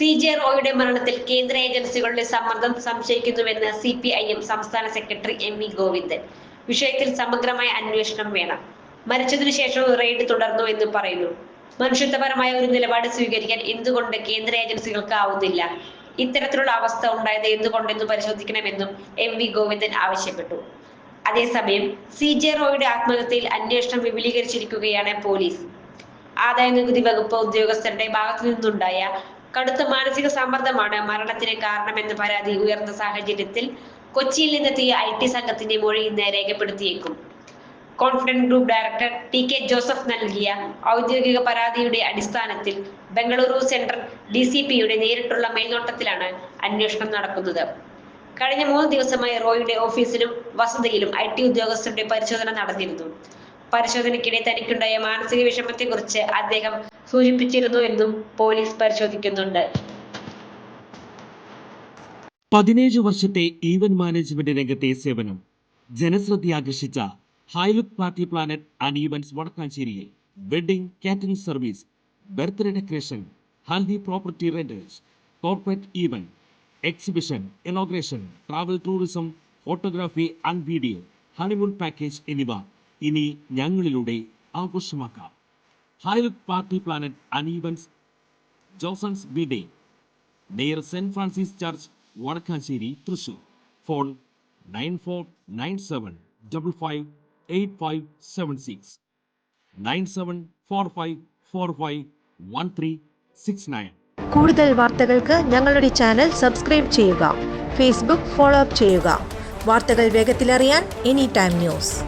C J റോയുടെ മരണത്തിൽ കേന്ദ്ര ഏജൻസികളുടെ സമ്മർദ്ദം സംശയിക്കുന്നുവെന്ന് സി പി ഐ എം സംസ്ഥാന സെക്രട്ടറി എം വി ഗോവിന്ദൻ. വിഷയത്തിൽ സമഗ്രമായ അന്വേഷണം വേണം. മരിച്ചതിനു ശേഷവും റെയ്ഡ് തുടർന്നു എന്ന് പറയുന്നു. മനുഷ്യത്വപരമായ ഒരു നിലപാട് സ്വീകരിക്കാൻ എന്തുകൊണ്ട് കേന്ദ്ര ഏജൻസികൾക്ക് ആവുന്നില്ല? ഇത്തരത്തിലുള്ള അവസ്ഥ ഉണ്ടായത് എന്തുകൊണ്ടെന്ന് പരിശോധിക്കണമെന്നും എം വി ഗോവിന്ദൻ ആവശ്യപ്പെട്ടു. അതേസമയം സി ജെ റോയുടെ ആത്മഹത്യയിൽ അന്വേഷണം വിപുലീകരിച്ചിരിക്കുകയാണ് പോലീസ്. ആദായ നികുതി വകുപ്പ് ഉദ്യോഗസ്ഥരുടെ ഭാഗത്തു നിന്നുണ്ടായ കടുത്ത മാനസിക സമ്മർദ്ദമാണ് മരണത്തിന് കാരണമെന്ന് പരാതി ഉയർന്ന സാഹചര്യത്തിൽ കൊച്ചിയിൽ നിന്നെത്തിയ ഐ ടി സംഘത്തിന്റെ മൊഴി ഇന്ന് രേഖപ്പെടുത്തിയേക്കും. Confident group director T K Joseph നൽകിയ ഔദ്യോഗിക പരാതിയുടെ അടിസ്ഥാനത്തിൽ ബംഗളൂരു സെൻട്രൽ ഡി സി പിയുടെ നേരിട്ടുള്ള മേൽനോട്ടത്തിലാണ് അന്വേഷണം നടക്കുന്നത്. കഴിഞ്ഞ മൂന്ന് ദിവസമായി റോയുടെ ഓഫീസിലും വസതിയിലും ഐ ടി ഉദ്യോഗസ്ഥരുടെ പരിശോധന നടന്നിരുന്നു. പരിശോധനയ്ക്കിടെ തനിക്കുണ്ടായ മാനസിക വിഷമത്തെക്കുറിച്ച് അദ്ദേഹം സൂചിപ്പിച്ചിരുന്നു എന്നും പോലീസ് പരിശോധിക്കുന്നുണ്ട്. പതിനേഴ് വർഷത്തെ ഈവന്റ് മാനേജ്മെന്റ് രംഗത്തെ സേവനം. ജനശ്രദ്ധയാകർഷിച്ച Highlook party planet and events വടക്കാഞ്ചേരിയിൽ wedding catering service birthday decoration Haldi property renters corporate event exhibition inauguration travel tourism photography and video honeymoon package എന്നിവ ഇനി ഞങ്ങളിലൂടെ ആഘോഷമാക്കാം. ഹൈലുക് പാർട്ടി പ്ലാനറ്റ് ഈവന്റ്സ് ജോസൺസ് ബി day near saint Francis church Vadakkanchery Thrissur phone nine four nine seven double five eight five seven six nine seven four five four five one three six nine കൂടുതൽ വാർത്തകൾക്ക് ഞങ്ങളുടെ channel subscribe ചെയ്യുക Facebook follow up ചെയ്യുക. വാർത്തകൾ വേഗത്തിലറിയാൻ any time news